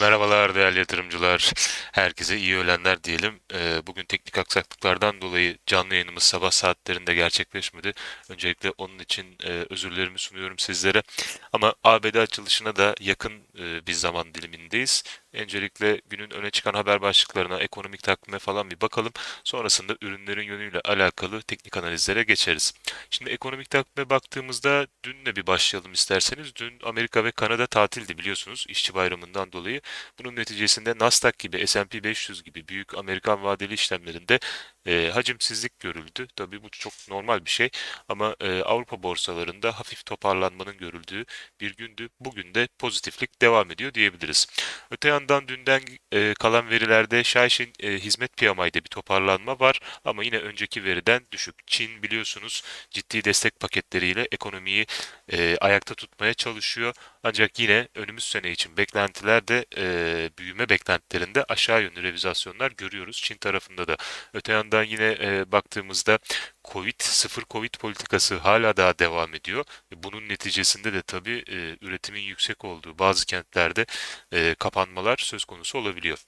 Merhabalar değerli yatırımcılar. Herkese iyi öğlenler diyelim. Ee, Bugün teknik aksaklıklardan dolayı canlı yayınımız sabah saatlerinde gerçekleşmedi. Öncelikle onun için e, özürlerimi sunuyorum sizlere. Ama ABD açılışına da yakın e, bir zaman dilimindeyiz. Öncelikle günün öne çıkan haber başlıklarına, ekonomik takvime falan bir bakalım. Sonrasında ürünlerin yönüyle alakalı teknik analizlere geçeriz. Şimdi ekonomik takvime baktığımızda dünle bir başlayalım isterseniz. Dün Amerika ve Kanada tatildi biliyorsunuz işçi bayramından dolayı. Bunun neticesinde Nasdaq gibi, S&P 500 gibi büyük Amerikan vadeli işlemlerinde e, hacimsizlik görüldü. Tabii bu çok normal bir şey ama e, Avrupa borsalarında hafif toparlanmanın görüldüğü bir gündü. Bugün de pozitiflik devam ediyor diyebiliriz. Öte yandan dünden e, kalan verilerde Şaiş'in e, hizmet PMI'de bir toparlanma var ama yine önceki veriden düşük. Çin biliyorsunuz ciddi destek paketleriyle ekonomiyi e, ayakta tutmaya çalışıyor. Ancak yine önümüz sene için beklentilerde e, büyüme beklentilerinde aşağı yönlü revizasyonlar görüyoruz Çin tarafında da. Öte yandan yine e, baktığımızda Covid, sıfır Covid politikası hala daha devam ediyor. E, Bunun neticesinde de tabii e, üretimin yüksek olduğu bazı kentlerde e, kapanmalar söz konusu olabiliyor.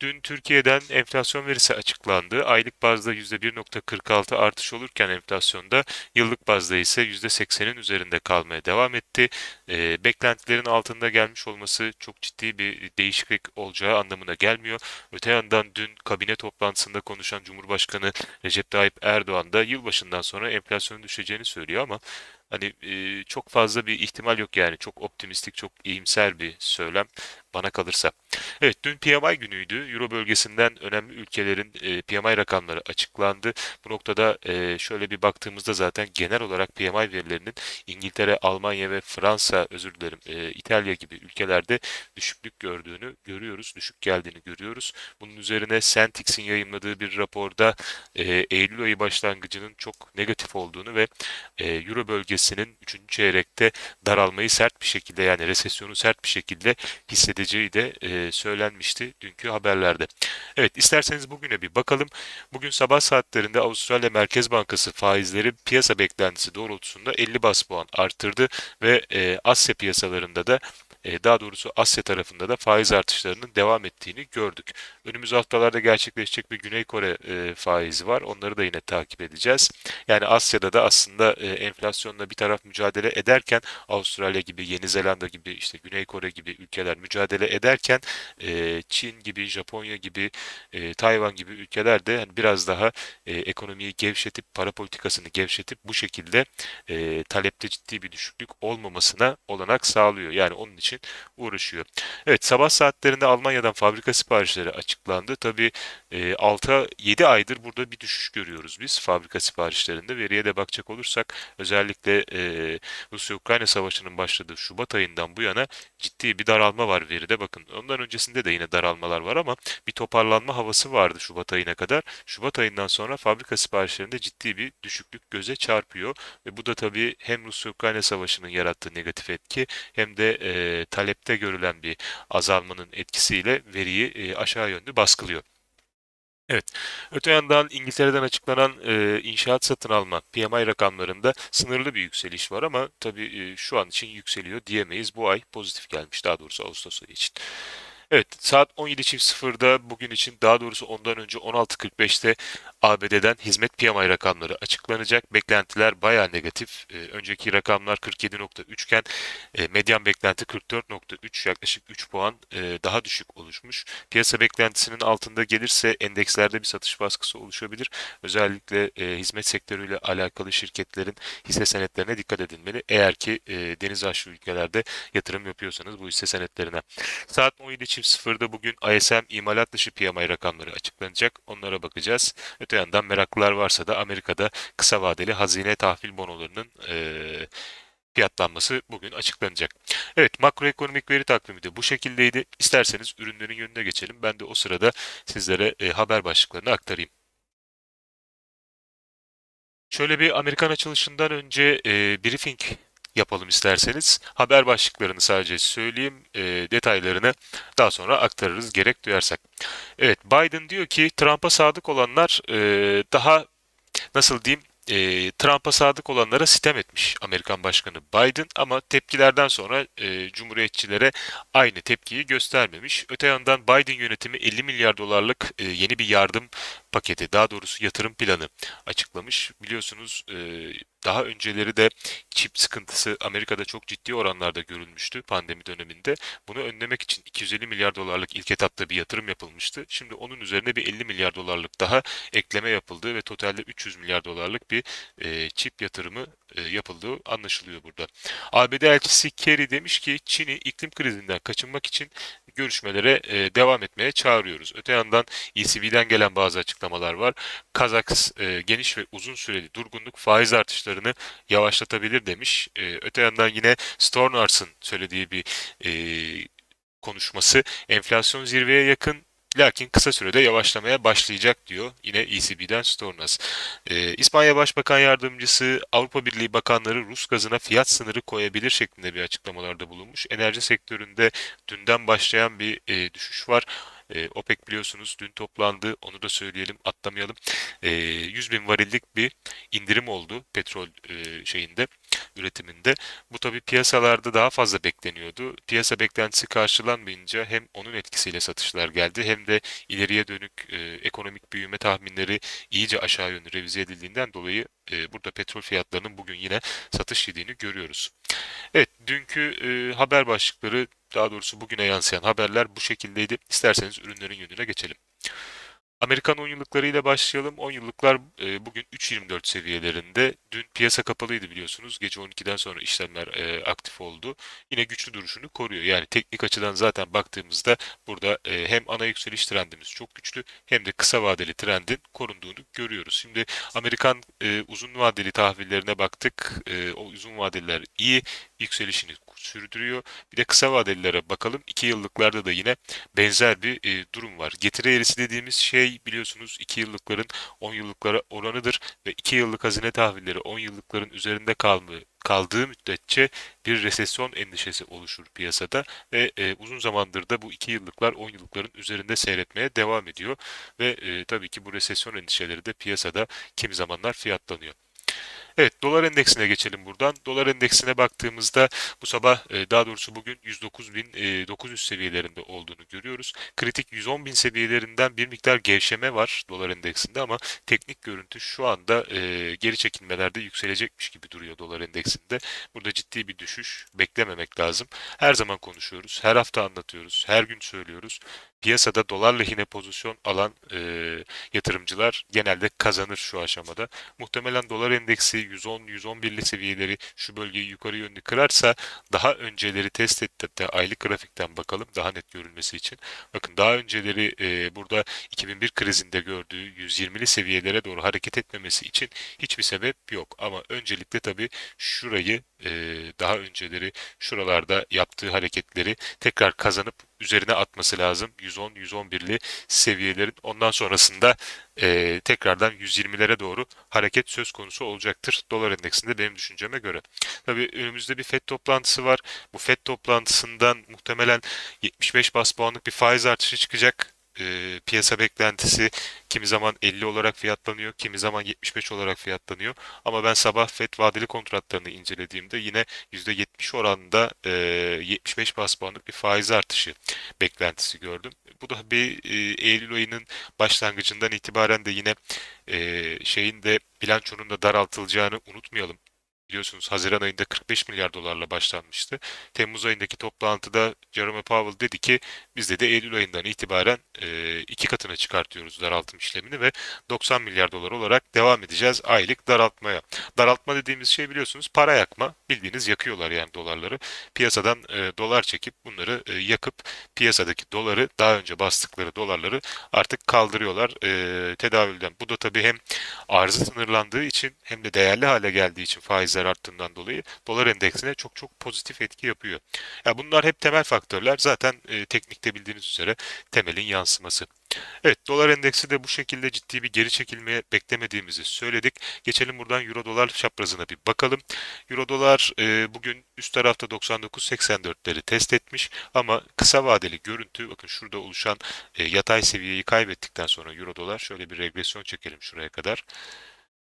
Dün Türkiye'den enflasyon verisi açıklandı. Aylık bazda %1.46 artış olurken enflasyonda yıllık bazda ise %80'in üzerinde kalmaya devam etti. E, beklentilerin altında gelmiş olması çok ciddi bir değişiklik olacağı anlamına gelmiyor. Öte yandan dün kabine toplantısında konuşan Cumhurbaşkanı Recep Tayyip Erdoğan da yılbaşından sonra enflasyonun düşeceğini söylüyor ama hani e, çok fazla bir ihtimal yok yani çok optimistik, çok iyimser bir söylem bana kalırsa. Evet, dün PMI günüydü. Euro bölgesinden önemli ülkelerin e, PMI rakamları açıklandı. Bu noktada e, şöyle bir baktığımızda zaten genel olarak PMI verilerinin İngiltere, Almanya ve Fransa, özür dilerim, e, İtalya gibi ülkelerde düşüklük gördüğünü görüyoruz, düşük geldiğini görüyoruz. Bunun üzerine Sentix'in yayımladığı bir raporda Eylül ayı başlangıcının çok negatif olduğunu ve Euro bölgesinin 3. çeyrekte daralmayı sert bir şekilde yani resesyonu sert bir şekilde hissedeceği de e, söylenmişti dünkü haberlerde. Evet isterseniz bugüne bir bakalım. Bugün sabah saatlerinde Avustralya Merkez Bankası faizleri piyasa beklentisi doğrultusunda 50 bas puan arttırdı ve e, Asya piyasalarında da daha doğrusu Asya tarafında da faiz artışlarının devam ettiğini gördük. Önümüz haftalarda gerçekleşecek bir Güney Kore e, faizi var. Onları da yine takip edeceğiz. Yani Asya'da da aslında e, enflasyonla bir taraf mücadele ederken Avustralya gibi, Yeni Zelanda gibi, işte Güney Kore gibi ülkeler mücadele ederken e, Çin gibi, Japonya gibi, e, Tayvan gibi ülkeler de hani biraz daha e, ekonomiyi gevşetip para politikasını gevşetip bu şekilde e, talepte ciddi bir düşüklük olmamasına olanak sağlıyor. Yani onun için uğraşıyor. Evet sabah saatlerinde Almanya'dan fabrika siparişleri açıklandı. Tabii e, 6-7 aydır burada bir düşüş görüyoruz biz fabrika siparişlerinde. Veriye de bakacak olursak özellikle e, Rusya-Ukrayna savaşının başladığı Şubat ayından bu yana ciddi bir daralma var veride. Bakın ondan öncesinde de yine daralmalar var ama bir toparlanma havası vardı Şubat ayına kadar. Şubat ayından sonra fabrika siparişlerinde ciddi bir düşüklük göze çarpıyor ve bu da tabii hem Rusya-Ukrayna savaşının yarattığı negatif etki hem de e, talepte görülen bir azalmanın etkisiyle veriyi e, aşağı yönlü baskılıyor. Evet. Öte yandan İngiltere'den açıklanan e, inşaat satın alma PMI rakamlarında sınırlı bir yükseliş var ama tabii e, şu an için yükseliyor diyemeyiz. Bu ay pozitif gelmiş daha doğrusu Ağustos ayı için. Evet, saat 17.00'da bugün için daha doğrusu ondan önce 16.45'te ABD'den hizmet PMI rakamları açıklanacak. Beklentiler bayağı negatif. Ee, önceki rakamlar 47.3 iken e, medyan beklenti 44.3 yaklaşık 3 puan e, daha düşük oluşmuş. Piyasa beklentisinin altında gelirse endekslerde bir satış baskısı oluşabilir. Özellikle e, hizmet sektörüyle alakalı şirketlerin hisse senetlerine dikkat edilmeli. Eğer ki e, deniz aşırı ülkelerde yatırım yapıyorsanız bu hisse senetlerine. Saat 17.00'da bugün ISM imalat dışı PMI rakamları açıklanacak. Onlara bakacağız. Öte yandan meraklılar varsa da Amerika'da kısa vadeli hazine tahvil bonolarının eee, fiyatlanması bugün açıklanacak. Evet makroekonomik veri takvimi de bu şekildeydi. İsterseniz ürünlerin yönüne geçelim. Ben de o sırada sizlere e, haber başlıklarını aktarayım. Şöyle bir Amerikan açılışından önce e, briefing yapalım isterseniz. Haber başlıklarını sadece söyleyeyim, e, detaylarını daha sonra aktarırız gerek duyarsak. Evet, Biden diyor ki Trump'a sadık olanlar e, daha nasıl diyeyim e, Trump'a sadık olanlara sitem etmiş Amerikan Başkanı Biden ama tepkilerden sonra e, Cumhuriyetçilere aynı tepkiyi göstermemiş. Öte yandan Biden yönetimi 50 milyar dolarlık e, yeni bir yardım paketi, daha doğrusu yatırım planı açıklamış. Biliyorsunuz e, daha önceleri de çip sıkıntısı Amerika'da çok ciddi oranlarda görülmüştü pandemi döneminde. Bunu önlemek için 250 milyar dolarlık ilk etapta bir yatırım yapılmıştı. Şimdi onun üzerine bir 50 milyar dolarlık daha ekleme yapıldı ve totalde 300 milyar dolarlık bir e, çip yatırımı e, yapıldığı anlaşılıyor burada. ABD elçisi Kerry demiş ki Çin'i iklim krizinden kaçınmak için görüşmelere e, devam etmeye çağırıyoruz. Öte yandan ECB'den gelen bazı açıklamalar var. Kazaks e, geniş ve uzun süreli durgunluk faiz artışlarını yavaşlatabilir demiş. E, öte yandan yine Stornars'ın söylediği bir e, konuşması enflasyon zirveye yakın lakin kısa sürede yavaşlamaya başlayacak diyor yine ECB'den Stornas. Ee, İspanya Başbakan Yardımcısı Avrupa Birliği bakanları Rus gazına fiyat sınırı koyabilir şeklinde bir açıklamalarda bulunmuş. Enerji sektöründe dünden başlayan bir e, düşüş var. E, OPEC biliyorsunuz dün toplandı. Onu da söyleyelim, atlamayalım. E, 100 bin varillik bir indirim oldu petrol e, şeyinde üretiminde. Bu tabii piyasalarda daha fazla bekleniyordu. Piyasa beklentisi karşılanmayınca hem onun etkisiyle satışlar geldi hem de ileriye dönük e, ekonomik büyüme tahminleri iyice aşağı yönlü revize edildiğinden dolayı e, burada petrol fiyatlarının bugün yine satış yediğini görüyoruz. Evet, dünkü e, haber başlıkları daha doğrusu bugüne yansıyan haberler bu şekildeydi. İsterseniz ürünlerin yönüne geçelim. Amerikan 10 yıllıklarıyla başlayalım. 10 yıllıklar e, bugün 3.24 seviyelerinde. Dün piyasa kapalıydı biliyorsunuz. Gece 12'den sonra işlemler e, aktif oldu. Yine güçlü duruşunu koruyor. Yani teknik açıdan zaten baktığımızda burada e, hem ana yükseliş trendimiz çok güçlü hem de kısa vadeli trendin korunduğunu görüyoruz. Şimdi Amerikan uzun vadeli tahvillerine baktık. O uzun vadeliler iyi yükselişini sürdürüyor. Bir de kısa vadelilere bakalım. 2 yıllıklarda da yine benzer bir e, durum var. Getiri eğrisi dediğimiz şey biliyorsunuz 2 yıllıkların 10 yıllıklara oranıdır ve 2 yıllık hazine tahvilleri 10 yıllıkların üzerinde kalma, kaldığı müddetçe bir resesyon endişesi oluşur piyasada ve e, uzun zamandır da bu 2 yıllıklar 10 yıllıkların üzerinde seyretmeye devam ediyor ve e, tabii ki bu resesyon endişeleri de piyasada kimi zamanlar fiyatlanıyor. Evet, dolar endeksine geçelim buradan. Dolar endeksine baktığımızda bu sabah e, daha doğrusu bugün 109.900 seviyelerinde olduğunu görüyoruz. Kritik 110.000 seviyelerinden bir miktar gevşeme var dolar endeksinde ama teknik görüntü şu anda e, geri çekilmelerde yükselecekmiş gibi duruyor dolar endeksinde. Burada ciddi bir düşüş beklememek lazım. Her zaman konuşuyoruz, her hafta anlatıyoruz, her gün söylüyoruz. Piyasada dolar lehine pozisyon alan e, yatırımcılar genelde kazanır şu aşamada. Muhtemelen dolar endeksi 110-111'li seviyeleri şu bölgeyi yukarı yönlü kırarsa daha önceleri test etti. Hatta aylık grafikten bakalım daha net görülmesi için. Bakın daha önceleri e, burada 2001 krizinde gördüğü 120'li seviyelere doğru hareket etmemesi için hiçbir sebep yok. Ama öncelikle tabii şurayı e, daha önceleri şuralarda yaptığı hareketleri tekrar kazanıp üzerine atması lazım. 110-111'li seviyelerin ondan sonrasında e, tekrardan 120'lere doğru hareket söz konusu olacaktır. Dolar endeksinde benim düşünceme göre. Tabii önümüzde bir FED toplantısı var. Bu FED toplantısından muhtemelen 75 bas puanlık bir faiz artışı çıkacak e, piyasa beklentisi kimi zaman 50 olarak fiyatlanıyor, kimi zaman 75 olarak fiyatlanıyor. Ama ben sabah FED vadeli kontratlarını incelediğimde yine %70 oranında e, 75 bas puanlık bir faiz artışı beklentisi gördüm. Bu da bir e, Eylül ayının başlangıcından itibaren de yine e, şeyin de bilançonun da daraltılacağını unutmayalım. Biliyorsunuz Haziran ayında 45 milyar dolarla başlanmıştı. Temmuz ayındaki toplantıda Jerome Powell dedi ki biz de Eylül ayından itibaren e, iki katına çıkartıyoruz daraltım işlemini ve 90 milyar dolar olarak devam edeceğiz aylık daraltmaya. Daraltma dediğimiz şey biliyorsunuz para yakma. Bildiğiniz yakıyorlar yani dolarları. Piyasadan e, dolar çekip bunları e, yakıp piyasadaki doları daha önce bastıkları dolarları artık kaldırıyorlar e, tedavülden. Bu da tabii hem arzı sınırlandığı için hem de değerli hale geldiği için faizler arttığından dolayı dolar endeksine çok çok pozitif etki yapıyor. Ya bunlar hep temel faktörler. Zaten e, teknikte bildiğiniz üzere temelin yansıması. Evet, dolar endeksi de bu şekilde ciddi bir geri çekilmeye beklemediğimizi söyledik. Geçelim buradan Euro dolar çaprazına bir bakalım. Euro dolar e, bugün üst tarafta 99.84'leri test etmiş ama kısa vadeli görüntü bakın şurada oluşan e, yatay seviyeyi kaybettikten sonra Euro dolar şöyle bir regresyon çekelim şuraya kadar.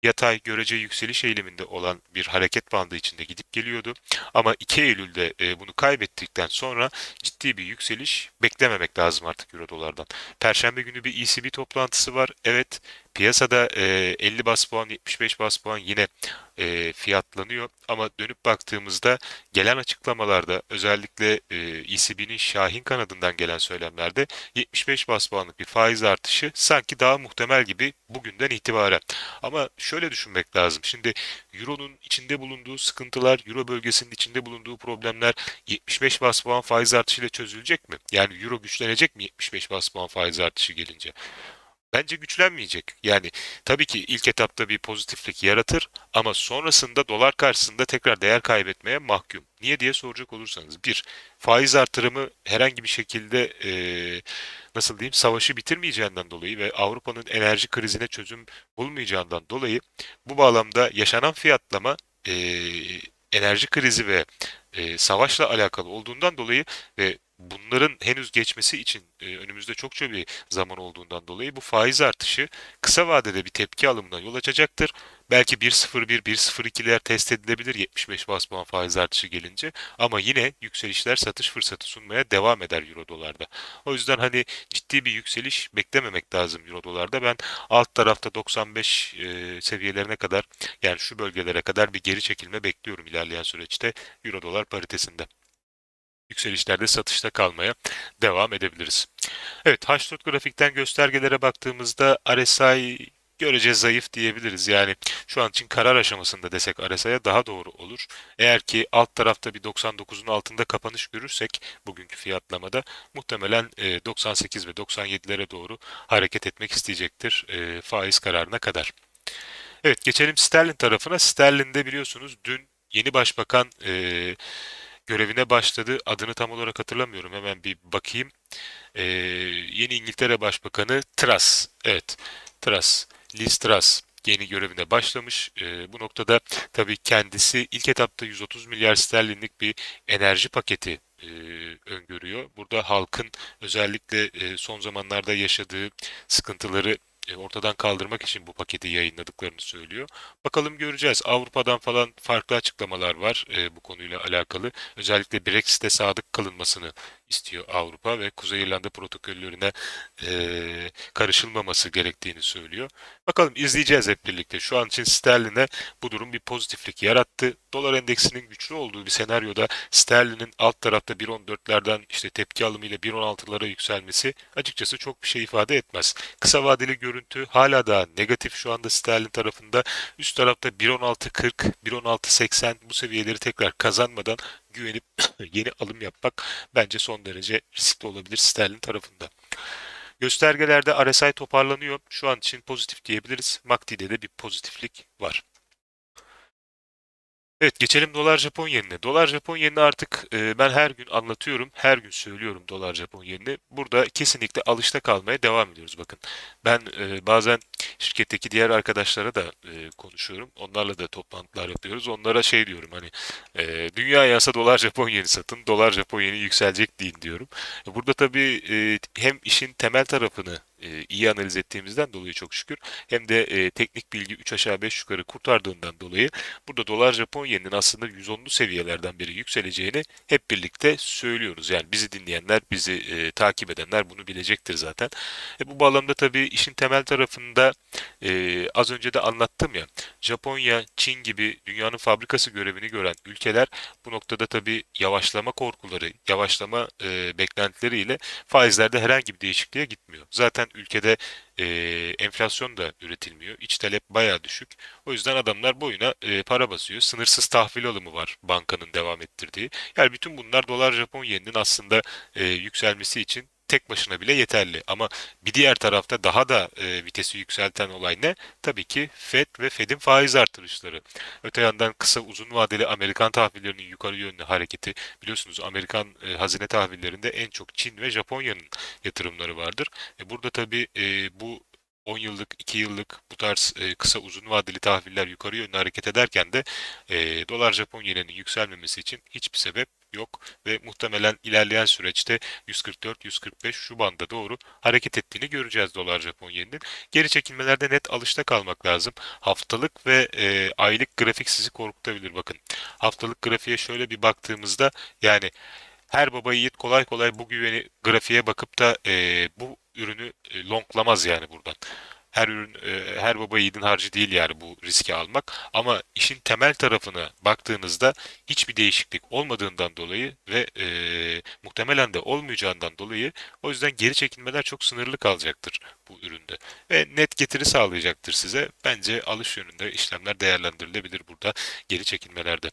Yatay görece yükseliş eğiliminde olan bir hareket bandı içinde gidip geliyordu. Ama 2 Eylül'de e, bunu kaybettikten sonra ciddi bir yükseliş beklememek lazım artık Euro dolardan. Perşembe günü bir ECB toplantısı var. Evet piyasada e, 50 bas puan 75 bas puan yine e, fiyatlanıyor. Ama dönüp baktığımızda gelen açıklamalarda özellikle e, ECB'nin Şahin kanadından gelen söylemlerde 75 bas puanlık bir faiz artışı sanki daha muhtemel gibi bugünden itibaren. Ama şöyle düşünmek lazım. Şimdi Euro'nun içinde bulunduğu sıkıntılar, Euro bölgesinin içinde bulunduğu problemler 75 bas puan faiz artışıyla çözülecek mi? Yani Euro güçlenecek mi 75 bas puan faiz artışı gelince? Bence güçlenmeyecek. Yani tabii ki ilk etapta bir pozitiflik yaratır ama sonrasında dolar karşısında tekrar değer kaybetmeye mahkum. Niye diye soracak olursanız. Bir, faiz artırımı herhangi bir şekilde eee, nasıl diyeyim savaşı bitirmeyeceğinden dolayı ve Avrupa'nın enerji krizine çözüm bulmayacağından dolayı bu bağlamda yaşanan fiyatlama eee, enerji krizi ve eee, savaşla alakalı olduğundan dolayı ve bunların henüz geçmesi için e, önümüzde çokça bir zaman olduğundan dolayı bu faiz artışı kısa vadede bir tepki alımına yol açacaktır. Belki 1.01, 1.02'ler test edilebilir 75 bas puan faiz artışı gelince ama yine yükselişler satış fırsatı sunmaya devam eder Euro dolarda. O yüzden hani ciddi bir yükseliş beklememek lazım Euro dolarda. Ben alt tarafta 95 e, seviyelerine kadar yani şu bölgelere kadar bir geri çekilme bekliyorum ilerleyen süreçte Euro dolar paritesinde yükselişlerde satışta kalmaya devam edebiliriz. Evet, H4 grafikten göstergelere baktığımızda RSI görece zayıf diyebiliriz. Yani şu an için karar aşamasında desek RSI'ye daha doğru olur. Eğer ki alt tarafta bir 99'un altında kapanış görürsek bugünkü fiyatlamada muhtemelen e, 98 ve 97'lere doğru hareket etmek isteyecektir e, faiz kararına kadar. Evet geçelim sterlin tarafına. Sterlin'de biliyorsunuz dün yeni başbakan e, görevine başladı. Adını tam olarak hatırlamıyorum. Hemen bir bakayım. Ee, yeni İngiltere Başbakanı Truss. Evet, Truss. Liz Truss yeni görevine başlamış. Ee, bu noktada tabii kendisi ilk etapta 130 milyar sterlinlik bir enerji paketi e, öngörüyor. Burada halkın özellikle e, son zamanlarda yaşadığı sıkıntıları e, ortadan kaldırmak için bu paketi yayınladıklarını söylüyor. Bakalım göreceğiz. Avrupa'dan falan farklı açıklamalar var e, bu konuyla alakalı. Özellikle Brexit'e sadık kalınmasını istiyor Avrupa ve Kuzey İrlanda protokollerine e, karışılmaması gerektiğini söylüyor. Bakalım izleyeceğiz hep birlikte. Şu an için sterline bu durum bir pozitiflik yarattı. Dolar endeksinin güçlü olduğu bir senaryoda sterlinin alt tarafta 1.14'lerden işte tepki alımıyla 1.16'lara yükselmesi açıkçası çok bir şey ifade etmez. Kısa vadeli görüntü hala da negatif şu anda sterlin tarafında. Üst tarafta 1.16.40, 1.16.80 bu seviyeleri tekrar kazanmadan güvenip yeni alım yapmak bence son derece riskli olabilir sterlin tarafında. Göstergelerde RSI toparlanıyor. Şu an için pozitif diyebiliriz. MACD'de de bir pozitiflik var. Evet geçelim dolar Japon yenine. Dolar Japon yenini artık e, ben her gün anlatıyorum, her gün söylüyorum dolar Japon yenini. Burada kesinlikle alışta kalmaya devam ediyoruz. Bakın ben e, bazen şirketteki diğer arkadaşlara da e, konuşuyorum. Onlarla da toplantılar yapıyoruz. Onlara şey diyorum hani e, dünya yasa dolar Japon yeni satın, dolar Japon yeni yükselecek deyin diyorum. Burada tabii e, hem işin temel tarafını e, iyi analiz ettiğimizden dolayı çok şükür hem de e, teknik bilgi 3 aşağı 5 yukarı kurtardığından dolayı burada dolar Japon yeninin aslında 110'lu seviyelerden beri yükseleceğini hep birlikte söylüyoruz. Yani bizi dinleyenler, bizi e, takip edenler bunu bilecektir zaten. E, bu bağlamda tabii işin temel tarafında e, az önce de anlattım ya Japonya, Çin gibi dünyanın fabrikası görevini gören ülkeler bu noktada tabii yavaşlama korkuları, yavaşlama beklentileriyle faizlerde herhangi bir değişikliğe gitmiyor. Zaten ülkede e, enflasyon da üretilmiyor. İç talep baya düşük. O yüzden adamlar boyuna e, para basıyor. Sınırsız tahvil alımı var bankanın devam ettirdiği. Yani bütün bunlar dolar Japon yeninin aslında e, yükselmesi için tek başına bile yeterli. Ama bir diğer tarafta daha da e, vitesi yükselten olay ne? Tabii ki FED ve FED'in faiz artırışları. Öte yandan kısa uzun vadeli Amerikan tahvillerinin yukarı yönlü hareketi biliyorsunuz Amerikan e, hazine tahvillerinde en çok Çin ve Japonya'nın yatırımları vardır. E, burada tabii e, bu 10 yıllık, 2 yıllık bu tarz e, kısa uzun vadeli tahviller yukarı yönlü hareket ederken de e, dolar Japon yeninin yükselmemesi için hiçbir sebep yok ve muhtemelen ilerleyen süreçte 144-145 şu banda doğru hareket ettiğini göreceğiz dolar Japon yeninin. Geri çekilmelerde net alışta kalmak lazım. Haftalık ve e, aylık grafik sizi korkutabilir bakın. Haftalık grafiğe şöyle bir baktığımızda yani her baba yiğit kolay kolay bu güveni grafiğe bakıp da e, bu ürünü e, longlamaz yani buradan. Her ürün, e, her baba yiğidin harcı değil yani bu riski almak. Ama işin temel tarafına baktığınızda hiçbir değişiklik olmadığından dolayı ve e, muhtemelen de olmayacağından dolayı o yüzden geri çekilmeler çok sınırlı kalacaktır bu üründe. Ve net getiri sağlayacaktır size. Bence alış yönünde işlemler değerlendirilebilir burada geri çekilmelerde.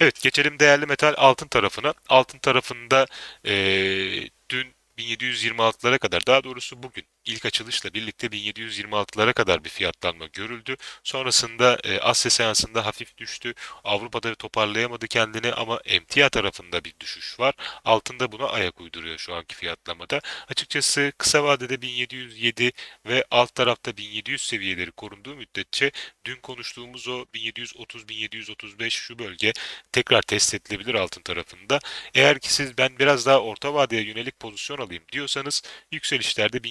Evet geçelim değerli metal altın tarafına. Altın tarafında eee, dün 1726'lara kadar daha doğrusu bugün ilk açılışla birlikte 1726'lara kadar bir fiyatlanma görüldü. Sonrasında e, Asya seansında hafif düştü. Avrupa'da toparlayamadı kendini ama emtia tarafında bir düşüş var. Altında buna ayak uyduruyor şu anki fiyatlamada. Açıkçası kısa vadede 1707 ve alt tarafta 1700 seviyeleri korunduğu müddetçe dün konuştuğumuz o 1730-1735 şu bölge tekrar test edilebilir altın tarafında. Eğer ki siz ben biraz daha orta vadeye yönelik pozisyon alayım diyorsanız yükselişlerde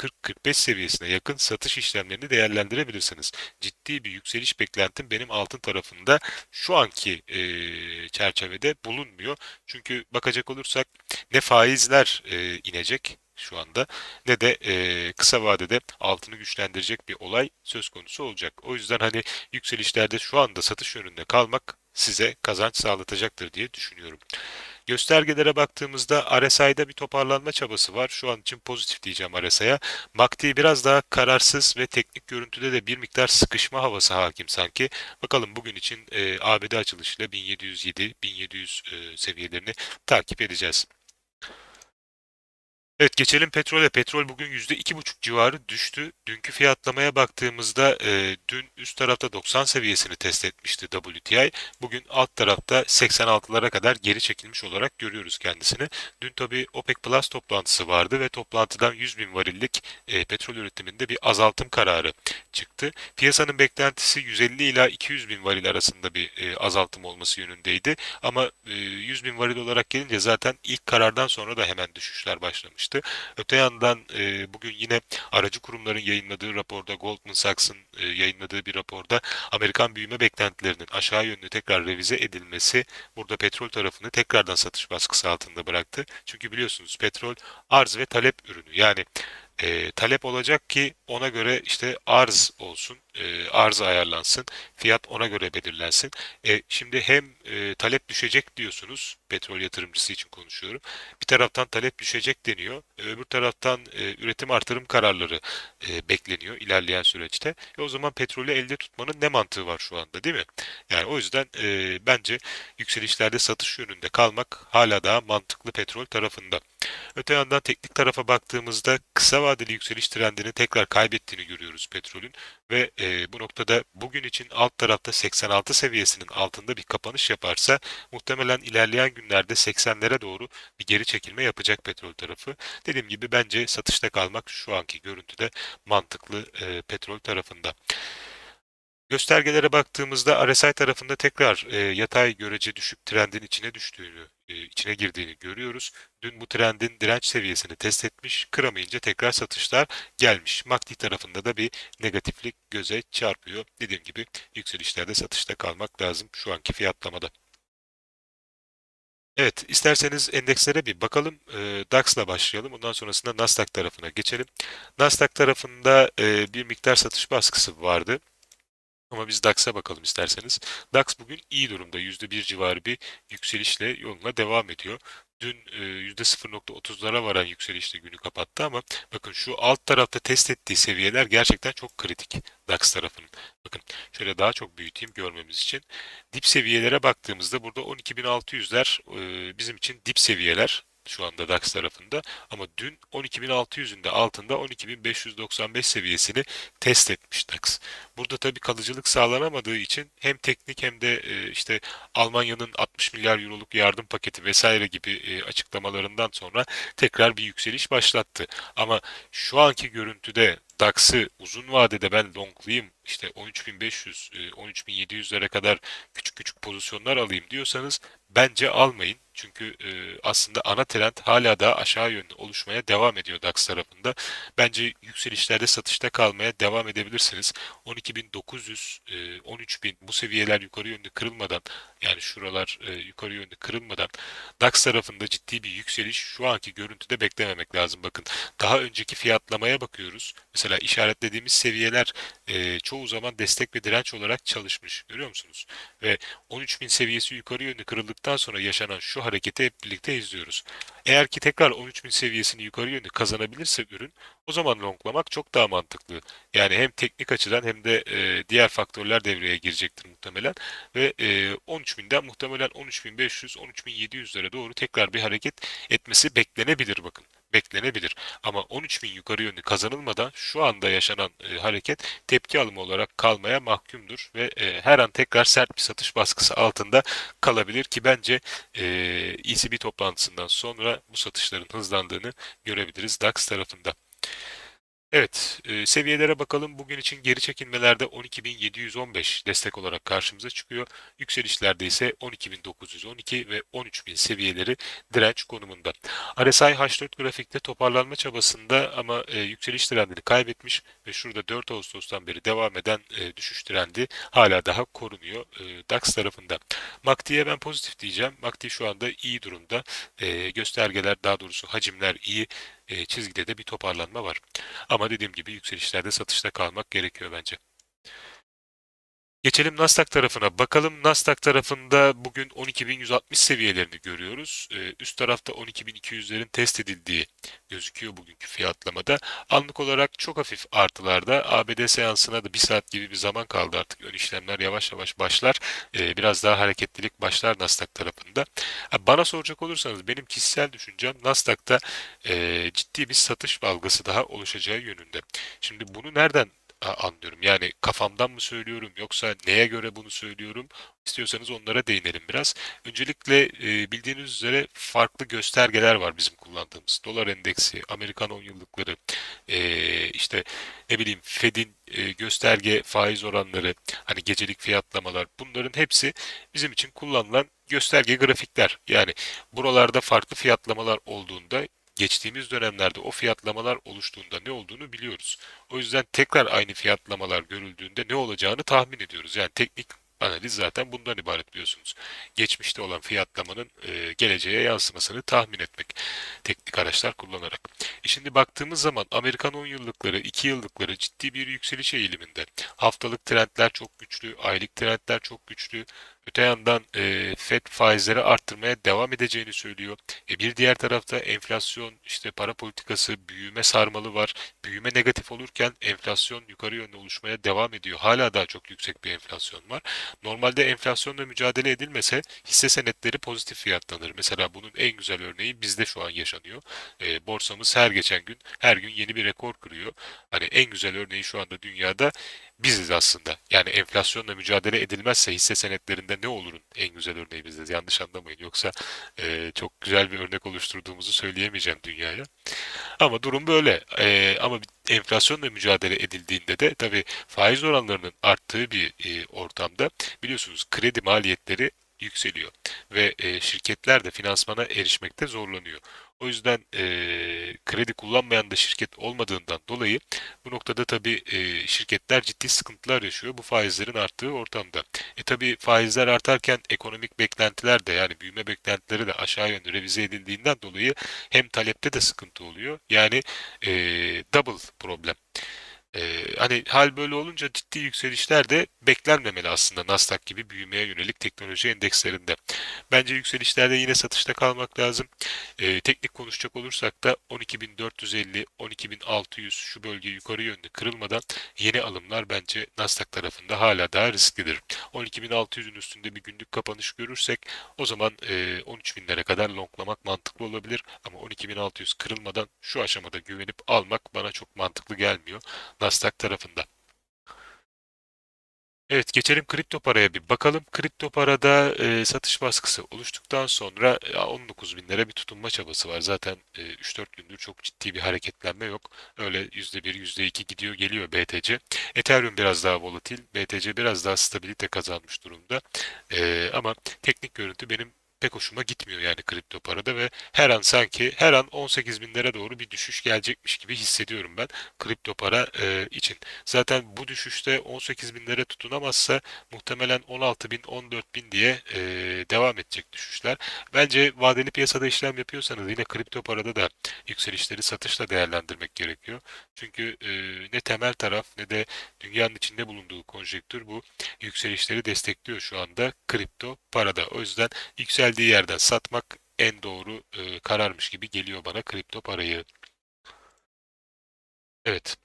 1740-45 seviyesine yakın satış işlemlerini değerlendirebilirsiniz. Ciddi bir yükseliş beklentim benim altın tarafında şu anki e, çerçevede bulunmuyor. Çünkü bakacak olursak ne faizler e, inecek şu anda ne de e, kısa vadede altını güçlendirecek bir olay söz konusu olacak. O yüzden hani yükselişlerde şu anda satış yönünde kalmak size kazanç sağlatacaktır diye düşünüyorum. Göstergelere baktığımızda RSI'da bir toparlanma çabası var. Şu an için pozitif diyeceğim RSI'ya. MACD biraz daha kararsız ve teknik görüntüde de bir miktar sıkışma havası hakim sanki. Bakalım bugün için e, ABD açılışıyla 1707-1700 e, seviyelerini takip edeceğiz. Evet geçelim petrole. Petrol bugün %2,5 civarı düştü. Dünkü fiyatlamaya baktığımızda e, dün üst tarafta 90 seviyesini test etmişti WTI. Bugün alt tarafta 86'lara kadar geri çekilmiş olarak görüyoruz kendisini. Dün tabi OPEC Plus toplantısı vardı ve toplantıdan 100 bin varillik e, petrol üretiminde bir azaltım kararı çıktı. Piyasanın beklentisi 150 ila 200 bin varil arasında bir e, azaltım olması yönündeydi. Ama e, 100 bin varil olarak gelince zaten ilk karardan sonra da hemen düşüşler başlamıştı. Öte yandan e, bugün yine aracı kurumların yayınladığı raporda Goldman Sachs'ın e, yayınladığı bir raporda Amerikan büyüme beklentilerinin aşağı yönlü tekrar revize edilmesi burada petrol tarafını tekrardan satış baskısı altında bıraktı. Çünkü biliyorsunuz petrol arz ve talep ürünü. Yani e, talep olacak ki ona göre işte arz olsun, e, ayarlansın, fiyat ona göre belirlensin. E, şimdi hem e, talep düşecek diyorsunuz, petrol yatırımcısı için konuşuyorum. Bir taraftan talep düşecek deniyor, e, öbür taraftan e, üretim artırım kararları e, bekleniyor ilerleyen süreçte. E, o zaman petrolü elde tutmanın ne mantığı var şu anda değil mi? Yani o yüzden e, bence yükselişlerde satış yönünde kalmak hala daha mantıklı petrol tarafında. Öte yandan teknik tarafa baktığımızda kısa vadeli yükseliş trendini tekrar kaybettiğini görüyoruz petrolün ve e, bu noktada bugün için alt tarafta 86 seviyesinin altında bir kapanış yaparsa muhtemelen ilerleyen günlerde 80'lere doğru bir geri çekilme yapacak petrol tarafı. Dediğim gibi bence satışta kalmak şu anki görüntüde mantıklı e, petrol tarafında. Göstergelere baktığımızda RSI tarafında tekrar e, yatay görece düşük trendin içine düştüğünü, içine girdiğini görüyoruz. Dün bu trendin direnç seviyesini test etmiş, kıramayınca tekrar satışlar gelmiş. MACD tarafında da bir negatiflik göze çarpıyor. Dediğim gibi yükselişlerde satışta kalmak lazım şu anki fiyatlamada. Evet, isterseniz endekslere bir bakalım. E, DAX'la başlayalım. Ondan sonrasında Nasdaq tarafına geçelim. Nasdaq tarafında e, bir miktar satış baskısı vardı. Ama biz DAX'a bakalım isterseniz. DAX bugün iyi durumda. %1 civarı bir yükselişle yoluna devam ediyor. Dün e, %0.30'lara varan yükselişle günü kapattı ama bakın şu alt tarafta test ettiği seviyeler gerçekten çok kritik DAX tarafının. Bakın şöyle daha çok büyüteyim görmemiz için. Dip seviyelere baktığımızda burada 12.600'ler e, bizim için dip seviyeler şu anda DAX tarafında ama dün 12.600'ün de altında 12.595 seviyesini test etmiş DAX. Burada tabii kalıcılık sağlanamadığı için hem teknik hem de e, işte Almanya'nın 60 milyar euroluk yardım paketi vesaire gibi e, açıklamalarından sonra tekrar bir yükseliş başlattı. Ama şu anki görüntüde DAX'ı uzun vadede ben longlayayım işte 13.500 13.700'lere kadar küçük küçük pozisyonlar alayım diyorsanız bence almayın. Çünkü e, aslında ana trend hala da aşağı yönlü oluşmaya devam ediyor DAX tarafında. Bence yükselişlerde satışta kalmaya devam edebilirsiniz. 12.900, e, 13.000 bu seviyeler yukarı yönlü kırılmadan yani şuralar e, yukarı yönlü kırılmadan DAX tarafında ciddi bir yükseliş şu anki görüntüde beklememek lazım. Bakın daha önceki fiyatlamaya bakıyoruz. Mesela işaretlediğimiz seviyeler e, çoğu zaman destek ve direnç olarak çalışmış. Görüyor musunuz? Ve 13.000 seviyesi yukarı yönlü kırıldıktan sonra yaşanan şu hareketi hep birlikte izliyoruz. Eğer ki tekrar 13.000 seviyesini yukarı yönlü kazanabilirse ürün o zaman longlamak çok daha mantıklı. Yani hem teknik açıdan hem de e, diğer faktörler devreye girecektir muhtemelen. Ve e, 13.000'den muhtemelen 13.500, 13.700'lere doğru tekrar bir hareket etmesi beklenebilir bakın beklenebilir. Ama 13.000 yukarı yönlü kazanılmadan şu anda yaşanan e, hareket tepki alımı olarak kalmaya mahkumdur ve e, her an tekrar sert bir satış baskısı altında kalabilir ki bence e, ECB toplantısından sonra bu satışların hızlandığını görebiliriz DAX tarafında. Evet, e, seviyelere bakalım. Bugün için geri çekilmelerde 12.715 destek olarak karşımıza çıkıyor. Yükselişlerde ise 12.912 ve 13.000 seviyeleri direnç konumunda. RSI H4 grafikte toparlanma çabasında ama e, yükseliş trendini kaybetmiş ve şurada 4 Ağustos'tan beri devam eden e, düşüş trendi hala daha korunuyor e, DAX tarafında. MACD'ye ben pozitif diyeceğim. MACD şu anda iyi durumda. E, göstergeler daha doğrusu hacimler iyi. E, çizgide de bir toparlanma var. Ama dediğim gibi yükselişlerde satışta kalmak gerekiyor bence. Geçelim Nasdaq tarafına. Bakalım Nasdaq tarafında bugün 12.160 seviyelerini görüyoruz. Ee, üst tarafta 12.200'lerin test edildiği gözüküyor bugünkü fiyatlamada. Anlık olarak çok hafif artılarda. ABD seansına da bir saat gibi bir zaman kaldı artık. Ön işlemler yavaş yavaş başlar. Ee, biraz daha hareketlilik başlar Nasdaq tarafında. Bana soracak olursanız benim kişisel düşüncem Nasdaq'ta e, ciddi bir satış dalgası daha oluşacağı yönünde. Şimdi bunu nereden anlıyorum. Yani kafamdan mı söylüyorum yoksa neye göre bunu söylüyorum? İstiyorsanız onlara değinelim biraz. Öncelikle bildiğiniz üzere farklı göstergeler var bizim kullandığımız. Dolar endeksi, Amerikan 10 yıllıkları, işte ne bileyim Fed'in e, gösterge faiz oranları, hani gecelik fiyatlamalar bunların hepsi bizim için kullanılan gösterge grafikler. Yani buralarda farklı fiyatlamalar olduğunda geçtiğimiz dönemlerde o fiyatlamalar oluştuğunda ne olduğunu biliyoruz. O yüzden tekrar aynı fiyatlamalar görüldüğünde ne olacağını tahmin ediyoruz. Yani teknik analiz zaten bundan ibaret biliyorsunuz. Geçmişte olan fiyatlamanın e, geleceğe yansımasını tahmin etmek teknik araçlar kullanarak. E şimdi baktığımız zaman Amerikan 10 yıllıkları, 2 yıllıkları ciddi bir yükseliş eğiliminde. Haftalık trendler çok güçlü, aylık trendler çok güçlü. Öte yandan e, FED faizleri arttırmaya devam edeceğini söylüyor. E, bir diğer tarafta enflasyon, işte para politikası, büyüme sarmalı var. Büyüme negatif olurken enflasyon yukarı yönlü oluşmaya devam ediyor. Hala daha çok yüksek bir enflasyon var. Normalde enflasyonla mücadele edilmese hisse senetleri pozitif fiyatlanır. Mesela bunun en güzel örneği bizde şu an yaşanıyor. E, borsamız her geçen gün, her gün yeni bir rekor kırıyor. Hani en güzel örneği şu anda dünyada biziz aslında. Yani enflasyonla mücadele edilmezse hisse senetlerinde ne olurun en güzel örneği biziz. Yanlış anlamayın. Yoksa e, çok güzel bir örnek oluşturduğumuzu söyleyemeyeceğim dünyaya. Ama durum böyle. E, ama enflasyonla mücadele edildiğinde de tabii faiz oranlarının arttığı bir e, ortamda biliyorsunuz kredi maliyetleri yükseliyor ve e, şirketler de finansmana erişmekte zorlanıyor. O yüzden e, kredi kullanmayan da şirket olmadığından dolayı bu noktada tabii e, şirketler ciddi sıkıntılar yaşıyor bu faizlerin arttığı ortamda. E tabii faizler artarken ekonomik beklentiler de yani büyüme beklentileri de aşağı yönlü revize edildiğinden dolayı hem talepte de sıkıntı oluyor. Yani e, double problem. Ee, hani hal böyle olunca ciddi yükselişler de beklenmemeli aslında Nasdaq gibi büyümeye yönelik teknoloji endekslerinde. Bence yükselişlerde yine satışta kalmak lazım. Ee, teknik konuşacak olursak da 12.450, 12.600 şu bölge yukarı yönlü kırılmadan yeni alımlar bence Nasdaq tarafında hala daha risklidir. 12.600'ün üstünde bir günlük kapanış görürsek o zaman e, 13.000'lere kadar longlamak mantıklı olabilir. Ama 12.600 kırılmadan şu aşamada güvenip almak bana çok mantıklı gelmiyor. Nasdaq tarafında. Evet geçelim kripto paraya bir bakalım. Kripto parada e, satış baskısı oluştuktan sonra e, 19 binlere bir tutunma çabası var. Zaten e, 3-4 gündür çok ciddi bir hareketlenme yok. Öyle %1, %2 gidiyor geliyor BTC. Ethereum biraz daha volatil. BTC biraz daha stabilite kazanmış durumda. E, ama teknik görüntü benim pek hoşuma gitmiyor yani kripto parada ve her an sanki her an 18 binlere doğru bir düşüş gelecekmiş gibi hissediyorum ben kripto para e, için. Zaten bu düşüşte 18 binlere tutunamazsa muhtemelen 16 bin 14 bin diye e, devam edecek düşüşler. Bence vadeli piyasada işlem yapıyorsanız yine kripto parada da yükselişleri satışla değerlendirmek gerekiyor. Çünkü e, ne temel taraf ne de dünyanın içinde bulunduğu konjektür bu yükselişleri destekliyor şu anda kripto parada. O yüzden yükseldiği yerden satmak en doğru e, kararmış gibi geliyor bana kripto parayı. Evet.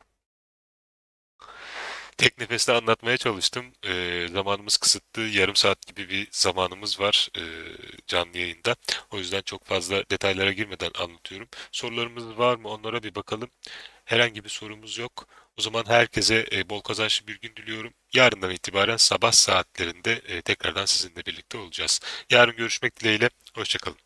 Tek nefeste anlatmaya çalıştım. Ee, zamanımız kısıtlı. Yarım saat gibi bir zamanımız var e, canlı yayında. O yüzden çok fazla detaylara girmeden anlatıyorum. Sorularımız var mı? Onlara bir bakalım. Herhangi bir sorumuz yok. O zaman herkese e, bol kazançlı bir gün diliyorum. Yarından itibaren sabah saatlerinde e, tekrardan sizinle birlikte olacağız. Yarın görüşmek dileğiyle. Hoşçakalın.